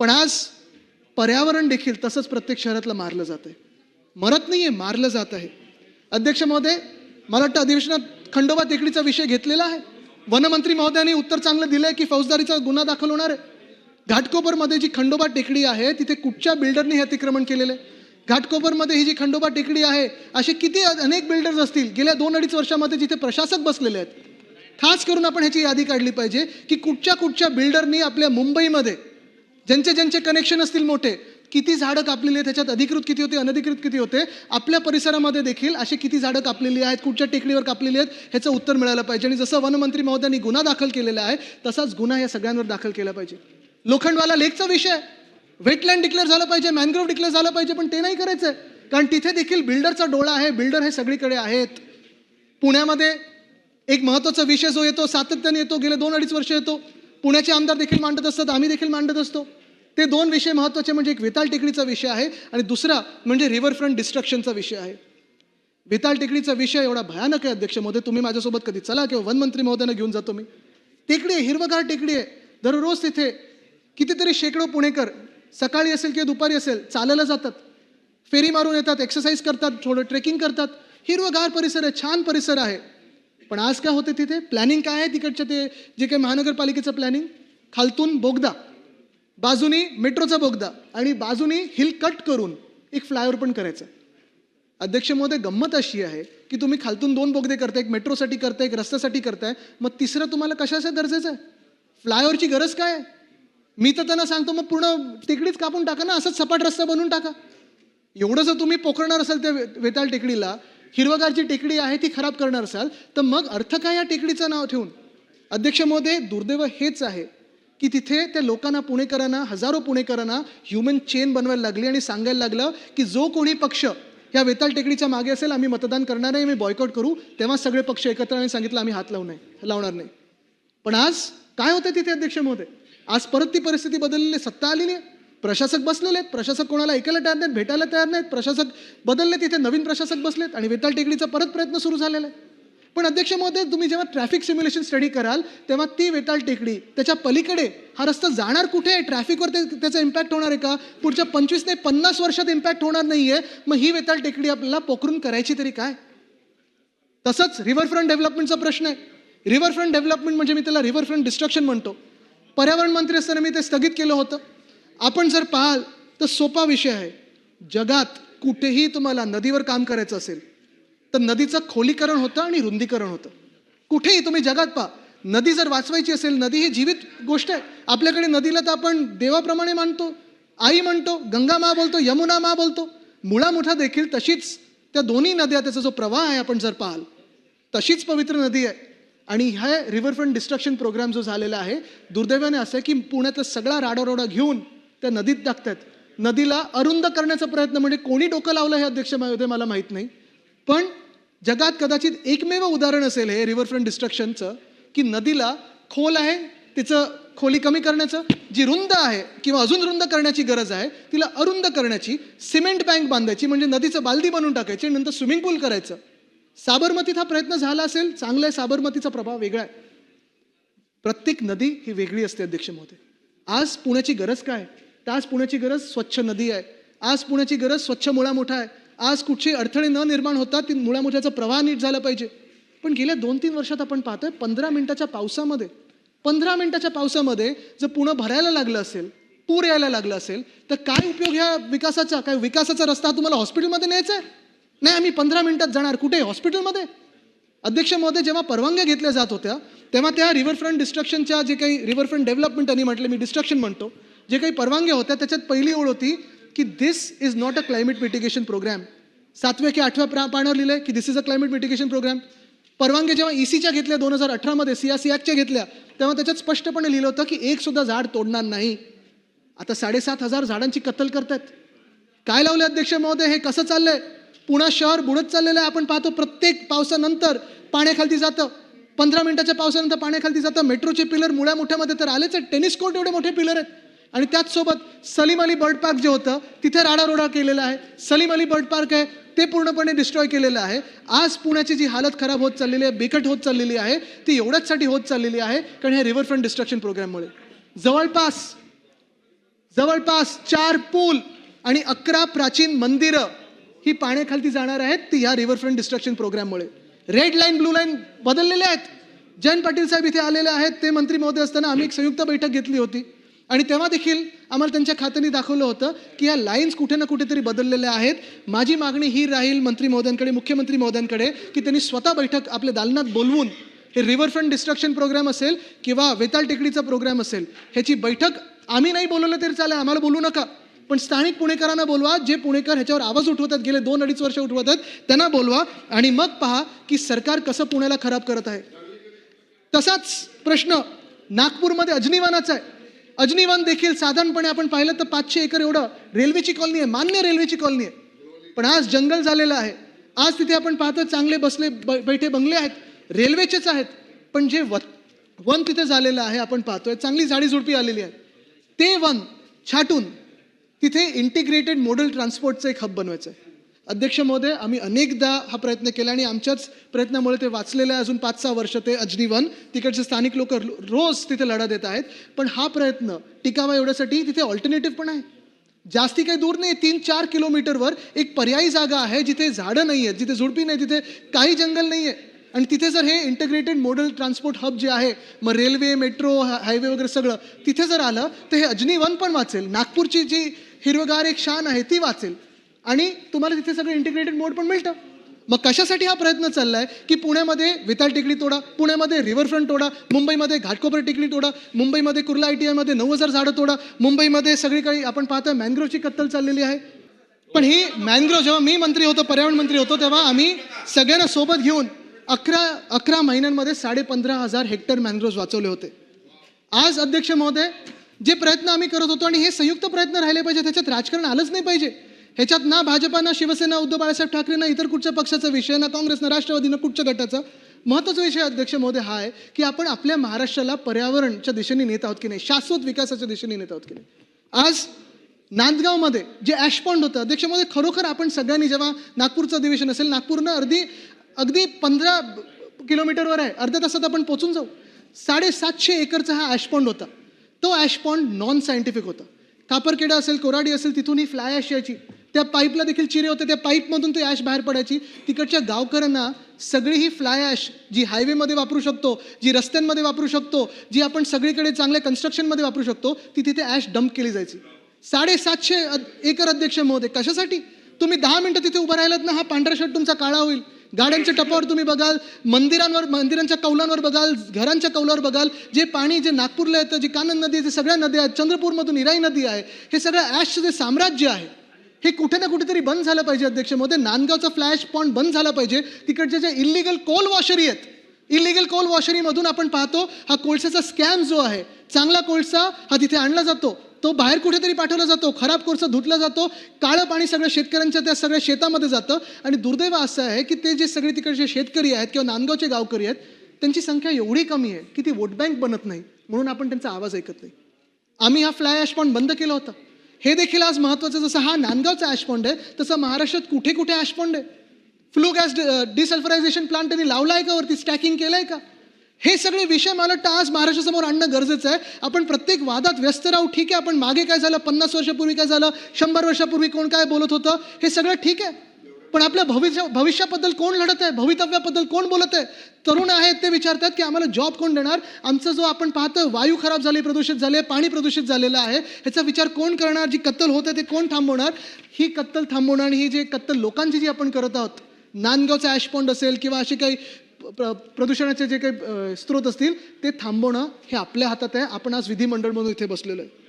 पण आज पर्यावरण देखील तसंच प्रत्येक शहरातलं मारलं जात आहे. मरत नाही आहे मारलं जात आहे. अध्यक्ष महोदय मला वाटतं अधिवेशनात खंडोबा टेकडीचा विषय घेतलेला आहे. वनमंत्री महोदयांनी उत्तर चांगलं दिलं आहे की फौजदारीचा गुन्हा दाखल होणार आहे. घाटकोपरमध्ये जी खंडोबा टेकडी आहे तिथे कुठच्या बिल्डरने हे अतिक्रमण केलेलं आहे? घाटकोपरमध्ये ही जी खंडोबा टेकडी आहे असे किती अनेक बिल्डर्स असतील? गेल्या दोन अडीच वर्षामध्ये जिथे प्रशासक बसलेले आहेत. खास करून आपण ह्याची यादी काढली पाहिजे की कुठच्या कुठच्या बिल्डरनी आपल्या मुंबईमध्ये ज्यांचे ज्यांचे कनेक्शन असतील मोठे किती झाडं कापलेली आहेत त्याच्यात अधिकृत किती होते अनधिकृत किती होते आपल्या परिसरामध्ये देखील अशी किती झाडं कापलेली आहेत कुठच्या टेकडीवर कापलेली आहेत ह्याचं उत्तर मिळालं पाहिजे. आणि जसं वनमंत्री महोदयांनी गुन्हा दाखल केलेला आहे तसाच गुन्हा या सगळ्यांवर दाखल केला पाहिजे. लोखंडवाला लेकचा विषय वेटलँड डिक्लेअर झालं पाहिजे मॅनग्रोव्ह डिक्लेअर झालं पाहिजे पण ते नाही करायचं कारण तिथे देखील बिल्डरचा डोळा आहे बिल्डर हे सगळीकडे आहेत. पुण्यामध्ये एक महत्त्वाचा विषय जो येतो सातत्याने येतो गेले दोन अडीच वर्ष येतो. पुण्याचे आमदार देखील मांडत असतात आम्ही देखील मांडत असतो. ते दोन विषय महत्त्वाचे म्हणजे एक वेताल टेकडीचा विषय आहे आणि दुसरा म्हणजे रिव्हरफ्रंट डिस्ट्रक्शनचा विषय आहे. वेताळ टेकडीचा विषय एवढा भयानक आहे अध्यक्ष महोदय तुम्ही माझ्यासोबत कधी चला किंवा वनमंत्री महोदयांना घेऊन जातो मी टेकडी आहे हिरवगार टेकडी आहे. दररोज तिथे कितीतरी शेकडो पुणेकर सकाळी असेल किंवा दुपारी असेल चालायला जातात. फेरी मारून येतात एक्सरसाइज करतात थोडं ट्रेकिंग करतात. हिरवगार परिसर आहे छान परिसर आहे. पण आज काय होते तिथे? प्लॅनिंग काय आहे तिकडच्या ते जे काही महानगरपालिकेचं प्लॅनिंग खालतून बोगदा. बाजूनी मेट्रोचा बोगदा आणि बाजूनी हिल कट करून एक फ्लायओव्हर पण करायचं. अध्यक्ष महोदय गंमत अशी आहे की तुम्ही खालतून दोन बोगदे करताय एक मेट्रोसाठी करताय एक रस्त्यासाठी करताय मग तिसरं तुम्हाला कशाचं गरजेचं आहे? फ्लायओव्हरची गरज काय आहे? मी तर त्यांना सांगतो मग पूर्ण टेकडीच कापून टाका ना असंच सपाट रस्ता बनवून टाका. एवढं जर तुम्ही पोखरणार असाल त्या वे- वेताळ टेकडीला हिरवगारची टेकडी आहे ती खराब करणार असाल तर मग अर्थ काय या टेकडीचं नाव ठेवून? अध्यक्ष महोदय दुर्दैव हेच आहे की तिथे त्या लोकांना पुणेकरांना हजारो पुणेकरांना ह्युमन चेन बनवायला लागली आणि सांगायला लागलं की जो कोणी पक्ष या वेताल टेकडीच्या मागे असेल आम्ही मतदान करणार नाही आम्ही बॉयकॉट करू. तेव्हा सगळे पक्ष एकत्र आणि सांगितलं आम्ही हात लावू नाही लावणार नाही. पण आज काय होतं तिथे अध्यक्ष महोदय? आज परत ती परिस्थिती बदललेली आहे, सत्ता आलेली आहे प्रशासक बसलेले आहेत प्रशासक कोणाला ऐकायला तयार नाहीत भेटायला तयार नाहीत प्रशासक बदलले तिथे नवीन प्रशासक बसलेत आणि वेताल टेकडीचा परत प्रयत्न सुरू झालेला आहे. पण अध्यक्ष महोदय तुम्ही जेव्हा ट्रॅफिक सिम्युलेशन स्टडी कराल तेव्हा ती वेताळ टेकडी त्याच्या पलीकडे हा रस्ता जाणार कुठे आहे? ट्रॅफिकवर ते त्याचा इम्पॅक्ट होणार आहे का? पुढच्या पंचवीस ते पन्नास वर्षात इम्पॅक्ट होणार नाहीये. मग ही वेताळ टेकडी आपल्याला पोखरून करायची तरी काय? तसंच रिव्हरफ्रंट डेव्हलपमेंटचा प्रश्न आहे. रिव्हरफ्रंट डेव्हलपमेंट म्हणजे मी त्याला रिव्हरफ्रंट डिस्ट्रक्शन म्हणतो. पर्यावरण मंत्री असताना मी ते स्थगित केलं होतं. आपण जर पाहाल तर सोपा विषय आहे. जगात कुठेही तुम्हाला नदीवर काम करायचं असेल तर नदीचं खोलीकरण होतं आणि रुंदीकरण होतं. कुठेही तुम्ही जगात पहा नदी जर वाचवायची असेल नदी ही जीवित गोष्ट आहे. आपल्याकडे नदीला तर आपण देवाप्रमाणे मानतो आई म्हणतो गंगा मा बोलतो यमुना मा बोलतो. मुळा मुठा देखील तशीच त्या दोन्ही नद्या त्याचा जो प्रवाह आहे आपण जर पाहाल तशीच पवित्र नदी आहे. आणि ह्या रिव्हरफ्रंट डिस्ट्रक्शन प्रोग्राम जो झालेला आहे दुर्दैवाने असं आहे की पुण्यातला सगळा राडारोडा घेऊन त्या नदीत टाकतात. नदीला अरुंद करण्याचा प्रयत्न म्हणजे कोणी डोकं लावलं हे अध्यक्ष महोदय मला माहीत नाही. पण जगात कदाचित एकमेव उदाहरण असेल हे रिव्हरफ्रंट डिस्ट्रक्शनचं की नदीला खोल आहे तिचं खोली कमी करण्याचं जी रुंद आहे किंवा अजून रुंद करण्याची गरज आहे तिला अरुंद करण्याची सिमेंट बँक बांधायची म्हणजे नदीचं बालदी बनवून टाकायची नंतर स्विमिंग पूल करायचं. साबरमतीत हा प्रयत्न झाला असेल चांगला आहे साबरमतीचा प्रभाव वेगळा आहे. प्रत्येक नदी ही वेगळी असते अध्यक्ष महोदय. आज पुण्याची गरज काय? आहे? तर आज पुण्याची गरज स्वच्छ नदी आहे. आज पुण्याची गरज स्वच्छ मुळा मोठा आहे. आज कुठचे अडथळे न निर्माण होता ती मुळा मोठ्याचा प्रवाह नीट झाला पाहिजे. पण गेल्या दोन तीन वर्षात आपण पाहतोय पंधरा मिनिटाच्या पावसामध्ये पंधरा मिनिटाच्या पावसामध्ये जर पुणं भरायला लागलं असेल पूर यायला लागला असेल तर काय उपयोग ह्या विकासाचा काय विकासाचा रस्ता तुम्हाला हॉस्पिटलमध्ये न्यायचा आहे नाही आम्ही पंधरा मिनिटात जाणार. कुठे? हॉस्पिटलमध्ये? अध्यक्ष महोदय जेव्हा परवानग्या घेतल्या जात होत्या तेव्हा त्या रिव्हरफ्रंट डिस्ट्रक्शनच्या जे काही रिव्हरफ्रंट डेव्हलपमेंट आणि म्हटलं मी डिस्ट्रक्शन म्हणतो जे काही परवानग्या होत्या त्याच्यात पहिली ओळ होती की this is not a climate mitigation programme सातव्या की आठव्या प्रा पानावर लिहिलंय की this is a climate mitigation programme परवानग्या जेव्हा ईसीच्या घेतल्या दोन हजार अठरामध्ये सियासियाच्या घेतल्या तेव्हा त्याच्यात स्पष्टपणे लिहिलं होतं की एक सुद्धा झाड तोडणार नाही. आता साडेसात हजार झाडांची कत्तल करतात काय लावले अध्यक्ष महोदय? हे कसं चाललंय? पुणा शहर बुडत चाललेलं आहे. आपण पाहतो प्रत्येक पावसानंतर पाण्याखालती जातं. पंधरा मिनिटाच्या पावसानंतर पाण्याखालती जातं. मेट्रोचे पिलर मुळ्या मोठ्यामध्ये तर आलेच आहेत. टेनिस कोर्ट एवढे मोठे पिलर आहेत. आणि त्याचसोबत सलीम अली बर्ड पार्क जे होतं तिथे राडारोडा केलेला आहे. सलीम अली बर्ड पार्क आहे. ते पूर्णपणे डिस्ट्रॉय केलेलं आहे. आज पुण्याची जी हालत खराब होत चाललेली आहे बिकट होत चाललेली आहे ती एवढ्याचसाठी होत चाललेली आहे कारण ह्या रिव्हरफ्रंट डिस्ट्रक्शन प्रोग्राममुळे जवळपास जवळपास चार पूल आणि अकरा प्राचीन मंदिरं ही पाण्याखालती जाणार आहेत ती ह्या रिव्हरफ्रंट डिस्ट्रक्शन प्रोग्राममुळे रेड लाईन ब्लू लाईन बदललेले आहेत. जयंत पाटील साहेब इथे आलेले आहेत ते मंत्री महोदय असताना आम्ही एक संयुक्त बैठक घेतली होती. आणि तेव्हा देखील आम्हाला त्यांच्या खात्याने दाखवलं होतं की या लाईन्स कुठे ना कुठेतरी बदललेल्या आहेत. माझी मागणी ही राहील मंत्री महोदयांकडे मुख्यमंत्री महोदयांकडे की त्यांनी स्वतः बैठक आपल्या दालनात बोलवून हे रिव्हरफ्रंट डिस्ट्रक्शन प्रोग्राम असेल किंवा वेताळ टेकडीचा प्रोग्राम असेल ह्याची बैठक आम्ही नाही बोलवलं तरी चालेल आम्हाला बोलू नका. पण स्थानिक पुणेकरांना बोलवा जे पुणेकर ह्याच्यावर आवाज उठवतात गेले दोन अडीच वर्ष उठवत आहेत त्यांना बोलवा आणि मग पहा की सरकार कसं पुण्याला खराब करत आहे. तसाच प्रश्न नागपूरमध्ये अजनिवानाचा आहे. अजनीवन देखील साधारणपणे आपण पाहिलं तर पाचशे एकर एवढं रेल्वेची कॉलनी आहे मान्य रेल्वेची कॉलनी आहे. पण आज जंगल झालेलं आहे. आज तिथे आपण पाहतो चांगले बसले ब- बैठे बंगले आहेत रेल्वेचेच आहेत. पण जे व वन तिथे झालेलं आहे आपण पाहतोय चांगली झाडी झुडपी आलेली आहे. ते वन छाटून तिथे इंटिग्रेटेड मॉडल ट्रान्सपोर्टचं एक हब बनवायचं आहे. अध्यक्ष महोदय आम्ही अनेकदा हा प्रयत्न केला आणि आमच्याच प्रयत्नामुळे ते वाचलेलं आहे. अजून पाच सहा वर्ष ते अजनीवन तिकडचे स्थानिक लोक रोज तिथे लढा देत आहेत. पण हा प्रयत्न टिकावा एवढ्यासाठी तिथे ऑल्टरनेटिव्ह पण आहे. जास्ती काही दूर नाही तीन चार किलोमीटरवर एक पर्यायी जागा आहे जिथे झाडं नाही आहेत जिथे झुडपी नाही तिथे काही जंगल नाही आहे. आणि तिथे जर हे इंटिग्रेटेड मॉडल ट्रान्सपोर्ट हब जे आहे मग रेल्वे मेट्रो हायवे वगैरे सगळं तिथे जर आलं तर हे अजनी वन पण वाचेल. नागपूरची जी हिरवगार एक शान आहे ती वाचेल. आणि तुम्हाला तिथे सगळं इंटिग्रेटेड मोड पण मिळतं. मग कशासाठी हा प्रयत्न चालला आहे की पुण्यामध्ये विताल टेकडी तोडा पुण्यामध्ये रिव्हरफ्रंट तोडा मुंबईमध्ये घाटकोपर टेकडी तोडा मुंबईमध्ये कुर्ला आय टी आयमध्ये नऊ हजार झाडं तोडा मुंबईमध्ये सगळीकडे आपण पाहतोय मॅनग्रोवची कत्तल चाललेली आहे. पण ही मॅनग्रोव जेव्हा मी मंत्री होतो पर्यावरण मंत्री होतो तेव्हा आम्ही सगळ्यांना सोबत घेऊन अकरा अकरा महिन्यांमध्ये साडे पंधरा हजार हेक्टर मॅनग्रोव्ह वाचवले होते. आज अध्यक्ष महोदय जे प्रयत्न आम्ही करत होतो आणि हे संयुक्त प्रयत्न राहिले पाहिजे त्याच्यात राजकारण आलंच नाही पाहिजे. ह्याच्यात ना भाजपा ना शिवसेना उद्धव बाळासाहेब ठाकरे ना इतर कुठच्या पक्षाचा विषय ना काँग्रेस ना राष्ट्रवादी ना कुठच्या गटाचा महत्त्वाचा विषय अध्यक्ष महोदय हा आहे की आपण आपल्या महाराष्ट्राला पर्यावरणच्या दिशेने नेत आहोत की नाही शाश्वत विकासाच्या दिशेने नेत आहोत की नाही. आज नांदगावमध्ये जे ॲशपॉन्ड होतं अध्यक्ष महोदय खरोखर आपण सगळ्यांनी जेव्हा नागपूरचं अधिवेशन असेल नागपूरनं अर्धी अगदी पंधरा किलोमीटरवर आहे अर्ध्या तासात आपण पोचून जाऊ. साडेसातशे एकरचा हा ॲशपॉन्ड होता. तो ॲशपॉन्ड नॉन सायंटिफिक होता. कापरखेडा असेल कोराडी असेल तिथून ही फ्लाय ॲश यायची. त्या पाईपला देखील चिरे होते. त्या पाईपमधून ती ॲश बाहेर पडायची. तिकडच्या गावकऱ्यांना सगळी ही फ्लाय ॲश जी हायवेमध्ये वापरू शकतो जी रस्त्यांमध्ये वापरू शकतो जी आपण सगळीकडे चांगल्या कन्स्ट्रक्शनमध्ये वापरू शकतो ती तिथे ॲश डंप केली जायची. साडेसातशे अद- एकर अध्यक्ष महोदय कशासाठी? तुम्ही दहा मिनटं तिथे उभं राहिलात ना हा पांढरा शर्ट तुमचा काळा होईल. गाड्यांच्या टपावर तुम्ही बघाल मंदिरांवर मंदिरांच्या कौलांवर बघाल घरांच्या कौलावर बघाल जे पाणी जे नागपूरला येतं जे कानन नदी आहे जे सगळ्या नद्या आहेत चंद्रपूरमधून इराई नदी आहे हे सगळं ॲशचं जे साम्राज्य आहे हे कुठे ना कुठेतरी बंद झालं पाहिजे अध्यक्ष महोदय. नांदगावचा फ्लॅश पॉईंट बंद झाला पाहिजे. तिकडचे जे इलिगल कोल वॉशरी आहेत इलिगल कोल वॉशरीमधून आपण पाहतो हा कोळशाचा स्कॅम जो आहे चांगला कोळसा हा तिथे आणला जातो. तो बाहेर कुठेतरी पाठवला जातो खराब कोळसा धुतला जातो काळं पाणी सगळं शेतकऱ्यांच्या त्या सगळ्या शेतामध्ये जातं आणि दुर्दैव असं आहे की ते जे सगळे तिकडचे शेतकरी आहेत किंवा नांदगावचे गावकरी आहेत त्यांची संख्या एवढी कमी आहे की ती वोट बँक बनत नाही. म्हणून आपण त्यांचा आवाज ऐकत नाही. आम्ही हा फ्लाय ॲशपॉन्ड बंद केला होता. हे देखील आज महत्त्वाचं जसं हा नांदगावचा ॲशपॉन्ड आहे तसं महाराष्ट्रात कुठे कुठे ॲशपॉन्ड आहे? फ्लू गॅस डिसल्फरायझेशन प्लांट त्यांनी लावला आहे का वरती? स्टॅकिंग केलं आहे का? हे सगळे विषय मला वाटतं आज महाराष्ट्रासमोर आणणं गरजेचं आहे. आपण प्रत्येक वादात व्यस्त राहू ठीक आहे. आपण मागे काय झालं? पन्नास वर्षापूर्वी काय झालं? शंभर वर्षापूर्वी कोण काय बोलत होतं? हे सगळं ठीक आहे. पण आपल्या भविष्य भविष्याबद्दल कोण लढत आहे? भवितव्याबद्दल कोण बोलत आहे? तरुण आहेत ते विचारतात की आम्हाला जॉब कोण देणार? आमचा जो आपण पाहतो वायू खराब झाले प्रदूषित झाले पाणी प्रदूषित झालेलं आहे ह्याचा विचार कोण करणार? जी कत्तल होते ते कोण थांबवणार? ही कत्तल थांबवणार आणि ही जे कत्तल लोकांची जी आपण करत आहोत नांदगावचा ॲशपॉन्ड असेल किंवा असे काही प्र- प्रदूषणाचे जे काही स्रोत असतील ते थांबवणं हे आपल्या हातात आहे. आपण आज विधिमंडळमधून इथे बसलेलो आहे.